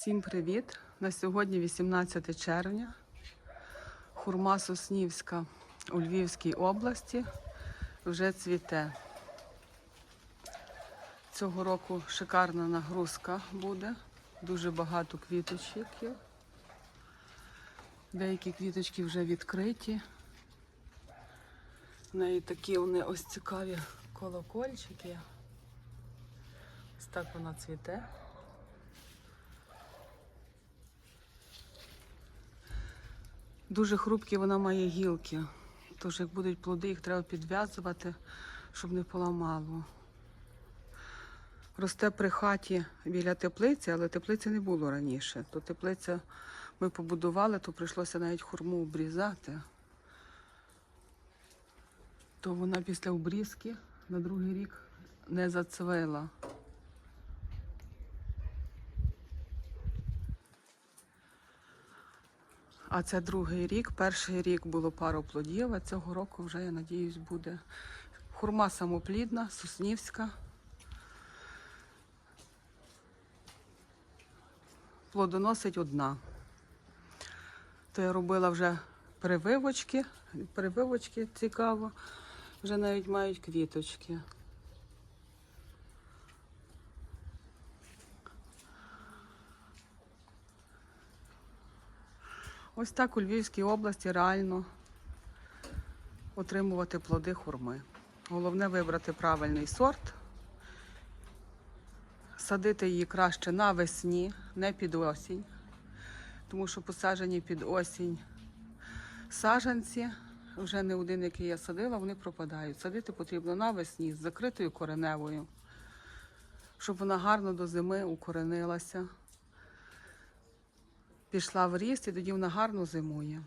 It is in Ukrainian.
Всім привіт! На сьогодні 18 червня. Хурма Соснівська у Львівській області вже цвіте. Цього року шикарна нагрузка буде. Дуже багато квіточок. Деякі квіточки вже відкриті. В неї такі вони ось цікаві колокольчики. Ось так вона цвіте. Дуже хрупкі вона має гілки. Тож як будуть плоди, їх треба підв'язувати, щоб не поламало. Росте при хаті біля теплиці, але теплиці не було раніше. То теплиця ми побудували, то прийшлося навіть хурму обрізати. То вона після обрізки на другий рік не зацвела. А це другий рік. Перший рік було пару плодів, а цього року вже, я надіюсь, буде. Хурма самоплідна, соснівська. Плодоносить одна. То я робила вже прививочки. Прививочки цікаво. Вже навіть мають квіточки. Ось так у Львівській області реально отримувати плоди хурми. Головне вибрати правильний сорт, садити її краще навесні, не під осінь, тому що посаджені під осінь саджанці, вже не один, який я садила, вони пропадають. Садити потрібно навесні з закритою кореневою, щоб вона гарно до зими укоренилася пішла в ріст і тоді вона гарно зимує.